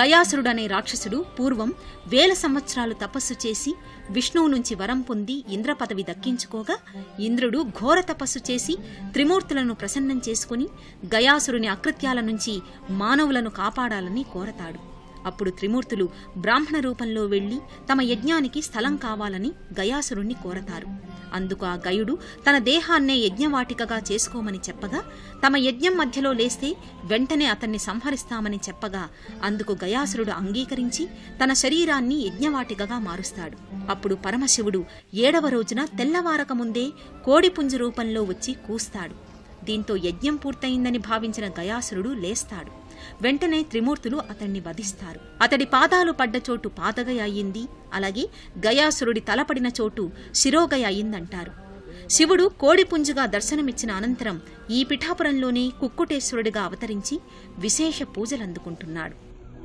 గయాసురుడనే రాక్షసుడు పూర్వం వేల సంవత్సరాలు తపస్సు చేసి విష్ణువు నుంచి వరం పొంది ఇంద్ర పదవి దక్కించుకోగా ఇంద్రుడు ఘోర తపస్సు చేసి త్రిమూర్తులను ప్రసన్నం చేసుకుని గయాసురుని అకృత్యాల నుంచి మానవులను కాపాడాలని కోరతాడు. అప్పుడు త్రిమూర్తులు బ్రాహ్మణ రూపంలో వెళ్ళి తమ యజ్ఞానికి స్థలం కావాలని గయాసురుణ్ణి కోరతారు. అందుకు ఆ గయుడు తన దేహాన్నే యజ్ఞవాటికగా చేసుకోమని చెప్పగా తమ యజ్ఞం మధ్యలో లేస్తే వెంటనే అతన్ని సంహరిస్తామని చెప్పగా అందుకు గయాసురుడు అంగీకరించి తన శరీరాన్ని యజ్ఞవాటికగా మారుస్తాడు. అప్పుడు పరమశివుడు ఏడవ రోజున తెల్లవారక ముందే కోడిపుంజు రూపంలో వచ్చి కూస్తాడు. దీంతో యజ్ఞం పూర్తయిందని భావించిన గయాసురుడు లేస్తాడు. వెంటనే త్రిమూర్తులు అతన్ని వధిస్తారు. అతడి పాదాలు పడ్డ చోటు పాదగయ అయ్యింది. అలాగే గయాసురుడి తలపడిన చోటు శిరోగయ అయిందంటారు శివుడు కోడిపుంజుగా దర్శనమిచ్చిన అనంతరం ఈ పిఠాపురంలోనే కుక్కుటేశ్వరుడిగా అవతరించి విశేష పూజలందుకుంటున్నాడు.